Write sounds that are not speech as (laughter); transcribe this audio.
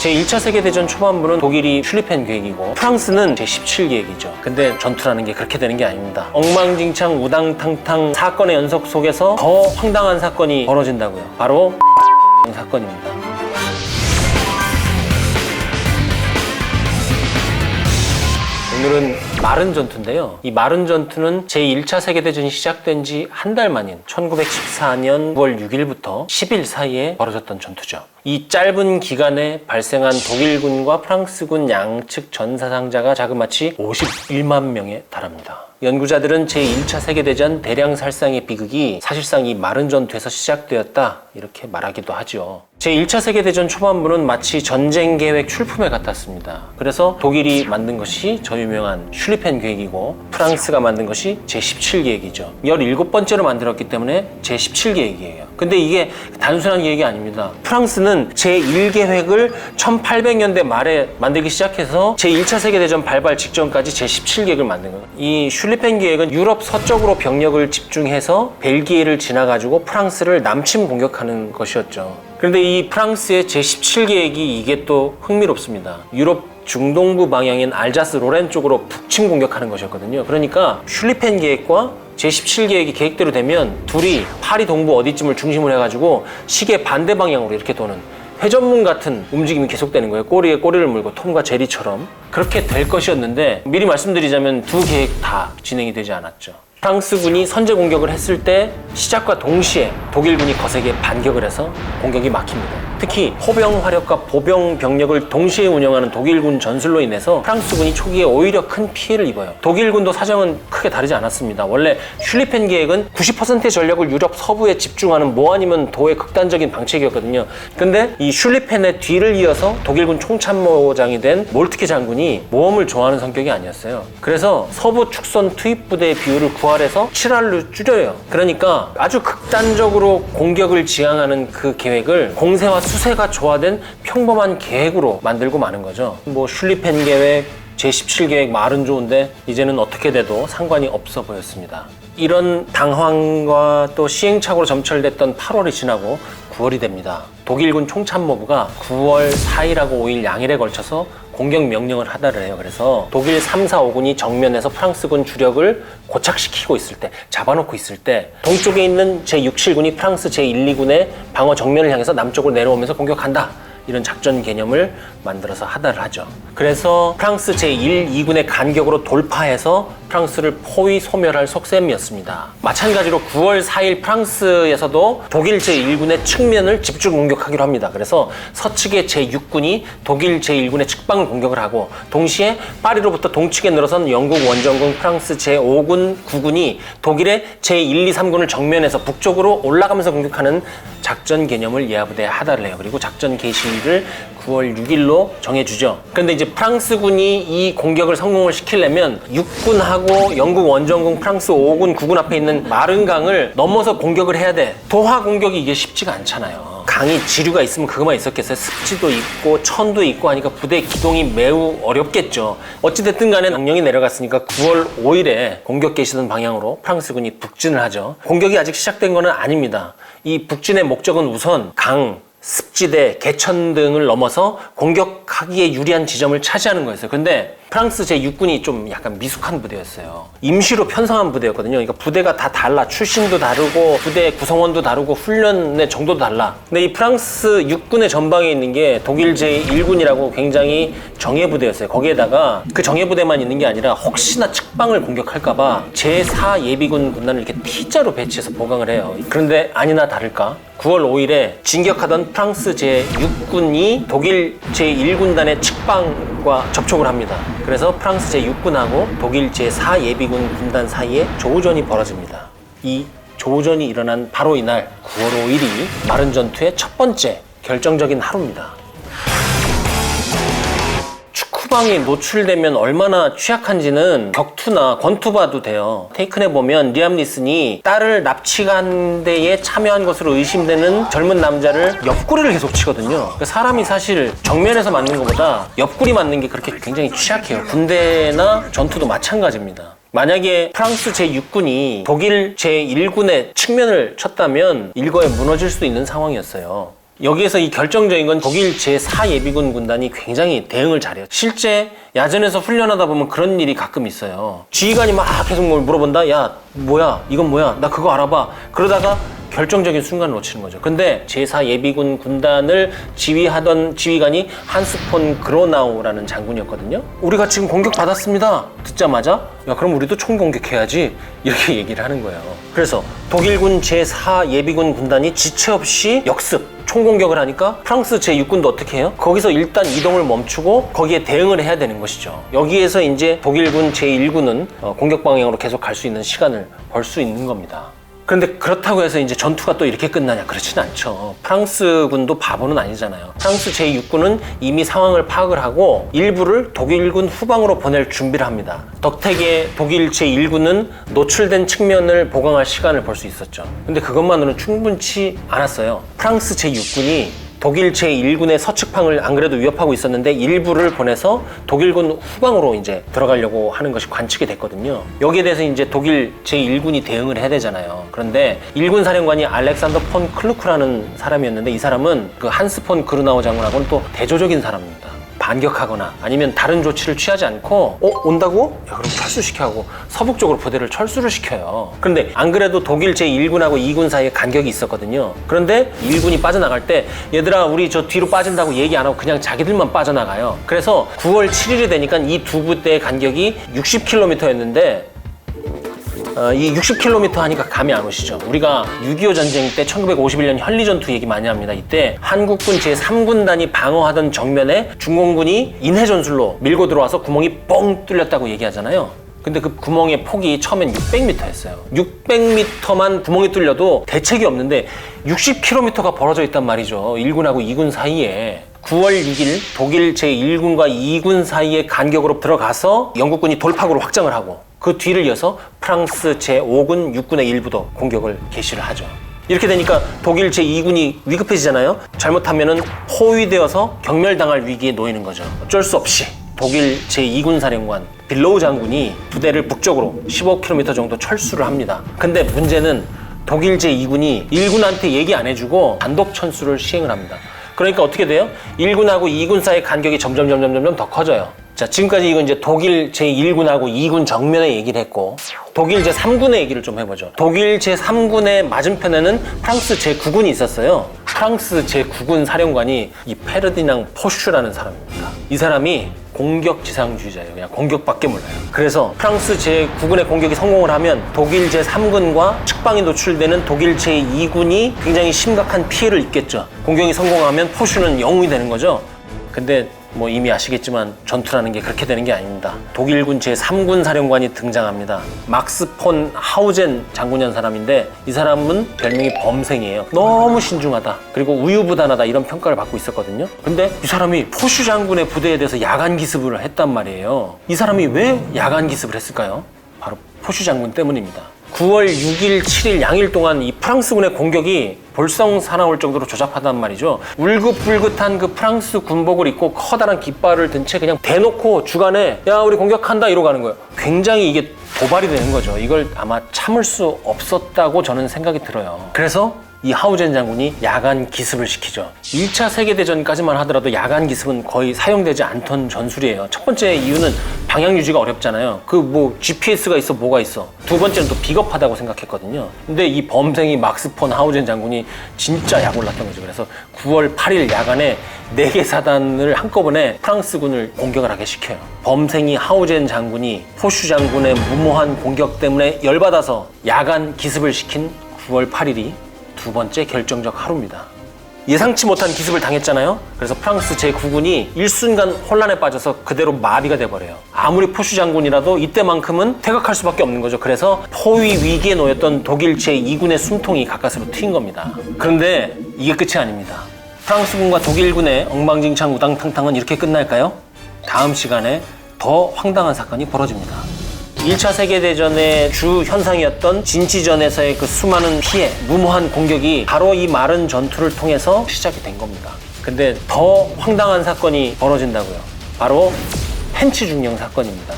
제1차 세계대전 초반부는 독일이 슐리펜 계획이고 프랑스는 제17 계획이죠. 근데 전투라는 게 그렇게 되는 게 아닙니다. 엉망진창 우당탕탕 사건의 연속 속에서 더 황당한 사건이 벌어진다고요. 바로 (laughs) 사건입니다. 오늘은 마른 전투인데요. 이 마른 전투는 제1차 세계대전이 시작된 지 한 달 만인 1914년 9월 6일부터 10일 사이에 벌어졌던 전투죠. 이 짧은 기간에 발생한 독일군과 프랑스군 양측 전사상자가 자그마치 51만 명에 달합니다. 연구자들은 제1차 세계대전 대량 살상의 비극이 사실상 이 마른 전투에서 시작되었다 이렇게 말하기도 하죠. 제1차 세계대전 초반부는 마치 전쟁 계획 출품에 같았습니다. 그래서 독일이 만든 것이 저 유명한 슐리펜 계획이고 프랑스가 만든 것이 제17 계획이죠. 17번째로 만들었기 때문에 제17 계획이에요. 근데 이게 단순한 계획이 아닙니다. 프랑스는 제1계획을 1800년대 말에 만들기 시작해서 제1차 세계대전 발발 직전까지 제17계획을 만든 거예요. 이 슐리펜 계획은 유럽 서쪽으로 병력을 집중해서 벨기에를 지나가지고 프랑스를 남침 공격하는 것이었죠. 그런데 이 프랑스의 제17계획이 이게 또 흥미롭습니다. 유럽 중동부 방향인 알자스 로렌 쪽으로 북침 공격하는 것이었거든요. 그러니까 슐리펜 계획과 제17 계획이 계획대로 되면 둘이 파리 동부 어디쯤을 중심으로 해가지고 시계 반대 방향으로 이렇게 도는 회전문 같은 움직임이 계속되는 거예요. 꼬리에 꼬리를 물고 톰과 제리처럼 그렇게 될 것이었는데 미리 말씀드리자면 두 계획 다 진행이 되지 않았죠. 프랑스군이 선제 공격을 했을 때 시작과 동시에 독일군이 거세게 반격을 해서 공격이 막힙니다. 특히 포병 화력과 보병 병력을 동시에 운영하는 독일군 전술로 인해서 프랑스군이 초기에 오히려 큰 피해를 입어요. 독일군도 사정은 크게 다르지 않았습니다. 원래 슐리펜 계획은 90%의 전력을 유럽 서부에 집중하는 뭐 아니면 도의 극단적인 방책이었거든요. 근데 이 슐리펜의 뒤를 이어서 독일군 총참모장이 된 몰트케 장군이 모험을 좋아하는 성격이 아니었어요. 그래서 서부 축선 투입 부대의 비율을 구할해서 7할로 줄여요. 그러니까 아주 극단적으로 공격을 지향하는 그 계획을 공세와 수세가 조화된 평범한 계획으로 만들고 마는 거죠. 뭐 슐리펜 계획, 제17계획 말은 좋은데 이제는 어떻게 돼도 상관이 없어 보였습니다. 이런 당황과 또 시행착오로 점철됐던 8월이 지나고 9월이 됩니다. 독일군 총참모부가 9월 4일하고 5일 양일에 걸쳐서 공격 명령을 하달을 해요. 그래서 독일 3, 4, 5군이 정면에서 프랑스군 주력을 고착시키고 있을 때, 잡아놓고 있을 때, 동쪽에 있는 제6, 7군이 프랑스 제1, 2군의 방어 정면을 향해서 남쪽으로 내려오면서 공격한다. 이런 작전 개념을 만들어서 하달을 하죠. 그래서 프랑스 제1, 2군의 간격으로 돌파해서 프랑스를 포위 소멸할 속셈이었습니다. 마찬가지로 9월 4일 프랑스에서도 독일 제1군의 측면을 집중 공격하기로 합니다. 그래서 서측의 제6군이 독일 제1군의 측방을 공격을 하고 동시에 파리로부터 동측에 늘어선 영국 원정군 프랑스 제5군, 9군이 독일의 제1, 2, 3군을 정면에서 북쪽으로 올라가면서 공격하는 작전 개념을 예하부대에 하달을 해요. 그리고 작전 개시 를 9월 6일로 정해주죠. 근데 이제 프랑스군이 이 공격을 성공을 시키려면 육군하고 영국 원정군 프랑스 5군, 9군 앞에 있는 마른강을 넘어서 공격을 해야 돼. 도하 공격이 이게 쉽지가 않잖아요. 강이 지류가 있으면 그것만 있었겠어요. 습지도 있고 천도 있고 하니까 부대 기동이 매우 어렵겠죠. 어찌됐든 간에 명령이 내려갔으니까 9월 5일에 공격 개시던 방향으로 프랑스군이 북진을 하죠. 공격이 아직 시작된 거는 아닙니다. 이 북진의 목적은 우선 강, 습지대, 개천 등을 넘어서 공격하기에 유리한 지점을 차지하는 거였어요. 근데 프랑스 제 6군이 좀 약간 미숙한 부대였어요. 임시로 편성한 부대였거든요. 그러니까 부대가 다 달라. 출신도 다르고 부대 구성원도 다르고 훈련의 정도도 달라. 근데 이 프랑스 6군의 전방에 있는 게 독일 제 1군이라고 굉장히 정예 부대였어요. 거기에다가 그 정예 부대만 있는 게 아니라 혹시나 측방을 공격할까봐 제4 예비군 군단을 이렇게 T자로 배치해서 보강을 해요. 그런데 아니나 다를까 9월 5일에 진격하던 프랑스 제6군이 독일 제1군단의 측방과 접촉을 합니다. 그래서 프랑스 제6군하고 독일 제4 예비군 군단 사이에 조우전이 벌어집니다. 이 조우전이 일어난 바로 이날 9월 5일이 마른 전투의 첫 번째 결정적인 하루입니다. 축구방이 노출되면 얼마나 취약한지는 격투나 권투 봐도 돼요. 테이큰에 보면 리암 니슨이 딸을 납치한 데에 참여한 것으로 의심되는 젊은 남자를 옆구리를 계속 치거든요. 그러니까 사람이 사실 정면에서 맞는 것보다 옆구리 맞는 게 그렇게 굉장히 취약해요. 군대나 전투도 마찬가지입니다. 만약에 프랑스 제6군이 독일 제1군의 측면을 쳤다면 일거에 무너질 수도 있는 상황이었어요. 여기에서 이 결정적인 건 독일 제4 예비군 군단이 굉장히 대응을 잘해요. 실제 야전에서 훈련하다 보면 그런 일이 가끔 있어요. 지휘관이 막 계속 뭘 물어본다. 야, 뭐야? 이건 뭐야? 나 그거 알아봐. 그러다가 결정적인 순간을 놓치는 거죠. 근데 제4 예비군 군단을 지휘하던 지휘관이 한스폰 그로나우라는 장군이었거든요. 우리가 지금 공격 받았습니다. 듣자마자 야 그럼 우리도 총 공격해야지 이렇게 (laughs) 얘기를 하는 거예요. 그래서 독일군 제4 예비군 군단이 지체 없이 역습 총공격을 하니까 프랑스 제6군도 어떻게 해요? 거기서 일단 이동을 멈추고 거기에 대응을 해야 되는 것이죠. 여기에서 이제 독일군 제1군은 어, 공격 방향으로 계속 갈 수 있는 시간을 벌 수 있는 겁니다. 그런데 그렇다고 해서 이제 전투가 또 이렇게 끝나냐? 그렇지는 않죠. 프랑스 군도 바보는 아니잖아요. 프랑스 제6군은 이미 상황을 파악을 하고 일부를 독일군 후방으로 보낼 준비를 합니다. 덕택에 독일 제1군은 노출된 측면을 보강할 시간을 벌 수 있었죠. 근데 그것만으로는 충분치 않았어요. 프랑스 제6군이 독일 제1군의 서측방을 안 그래도 위협하고 있었는데 일부를 보내서 독일군 후방으로 이제 들어가려고 하는 것이 관측이 됐거든요. 여기에 대해서 이제 독일 제1군이 대응을 해야 되잖아요. 그런데 일군 사령관이 알렉산더 폰 클루크라는 사람이었는데 이 사람은 그 한스 폰 그루나우 장군하고는 또 대조적인 사람입니다. 반격하거나 아니면 다른 조치를 취하지 않고 어 온다고? 야 그럼 철수시켜 하고 서북 쪽으로 부대를 철수를 시켜요. 그런데 안 그래도 독일 제 1군하고 2군 사이에 간격이 있었거든요. 그런데 1군이 빠져나갈 때 얘들아 우리 저 뒤로 빠진다고 얘기 안 하고 그냥 자기들만 빠져나가요. 그래서 9월 7일이 되니까 이 두 부대의 간격이 60km였는데 어, 이 60km 하니까 감이 안 오시죠? 우리가 6.25 전쟁 때 1951년 현리전투 얘기 많이 합니다. 이때 한국군 제3군단이 방어하던 정면에 중공군이 인해전술로 밀고 들어와서 구멍이 뻥 뚫렸다고 얘기하잖아요. 근데 그 구멍의 폭이 처음엔 600m였어요. 600m만 구멍이 뚫려도 대책이 없는데 60km가 벌어져 있단 말이죠. 1군하고 2군 사이에. 9월 6일 독일 제1군과 2군 사이의 간격으로 들어가서 영국군이 돌파구로 확장을 하고 그 뒤를 이어서 프랑스 제5군, 6군의 일부도 공격을 개시를 하죠. 이렇게 되니까 독일 제2군이 위급해지잖아요. 잘못하면은 포위되어서 경멸당할 위기에 놓이는 거죠. 어쩔 수 없이 독일 제2군 사령관 빌로우 장군이 부대를 북쪽으로 15km 정도 철수를 합니다. 근데 문제는 독일 제2군이 1군한테 얘기 안 해주고 단독 천수를 시행을 합니다. 그러니까 어떻게 돼요? 1군하고 2군 사이의 간격이 점점 점점 점점 더 커져요. 자, 지금까지 이건 이제 독일 제1군하고 2군 정면에 얘기를 했고 독일 제3군의 얘기를 좀 해보죠. 독일 제3군의 맞은편에는 프랑스 제9군이 있었어요. 프랑스 제9군 사령관이 이 페르디낭 포슈라는 사람입니다. 이 사람이 공격 지상주의자예요. 그냥 공격밖에 몰라요. 그래서 프랑스 제9군의 공격이 성공을 하면 독일 제3군과 측방이 노출되는 독일 제2군이 굉장히 심각한 피해를 입겠죠. 공격이 성공하면 포슈는 영웅이 되는 거죠. 근데 뭐 이미 아시겠지만 전투라는 게 그렇게 되는 게 아닙니다. 독일군 제3군 사령관이 등장합니다. 막스 폰 하우젠 장군이라는 사람인데 이 사람은 별명이 범생이에요. 너무 신중하다. 그리고 우유부단하다 이런 평가를 받고 있었거든요. 근데 이 사람이 포슈 장군의 부대에 대해서 야간 기습을 했단 말이에요. 이 사람이 왜 야간 기습을 했을까요? 바로 포슈 장군 때문입니다. 9월 6일, 7일 양일 동안 이 프랑스군의 공격이 볼성 사나울 정도로 조잡하단 말이죠. 울긋불긋한 그 프랑스 군복을 입고 커다란 깃발을 든 채 그냥 대놓고 주간에 야 우리 공격한다 이러고 가는 거예요. 굉장히 이게 도발이 되는 거죠. 이걸 아마 참을 수 없었다고 저는 생각이 들어요. 그래서 이 하우젠 장군이 야간 기습을 시키죠. 1차 세계대전까지만 하더라도 야간 기습은 거의 사용되지 않던 전술이에요. 첫 번째 이유는 방향 유지가 어렵잖아요. 그 뭐 GPS가 있어 뭐가 있어. 두 번째는 또 비겁하다고 생각했거든요. 근데 이 범생이 막스 폰 하우젠 장군이 진짜 약올랐던 거죠. 그래서 9월 8일 야간에 4개 사단을 한꺼번에 프랑스군을 공격을 하게 시켜요. 범생이 하우젠 장군이 포슈 장군의 무모한 공격 때문에 열받아서 야간 기습을 시킨 9월 8일이 두 번째 결정적 하루입니다. 예상치 못한 기습을 당했잖아요. 그래서 프랑스 제9군이 일순간 혼란에 빠져서 그대로 마비가 돼버려요. 아무리 포슈 장군이라도 이때만큼은 퇴각할 수밖에 없는 거죠. 그래서 포위 위기에 놓였던 독일 제2군의 숨통이 가까스로 트인 겁니다. 그런데 이게 끝이 아닙니다. 프랑스군과 독일군의 엉망진창 우당탕탕은 이렇게 끝날까요? 다음 시간에 더 황당한 사건이 벌어집니다. 1차 세계대전의 주 현상이었던 진치전에서의 그 수많은 피해, 무모한 공격이 바로 이 마른 전투를 통해서 시작이 된 겁니다. 근데 더 황당한 사건이 벌어진다고요. 바로 펜치 중령 사건입니다.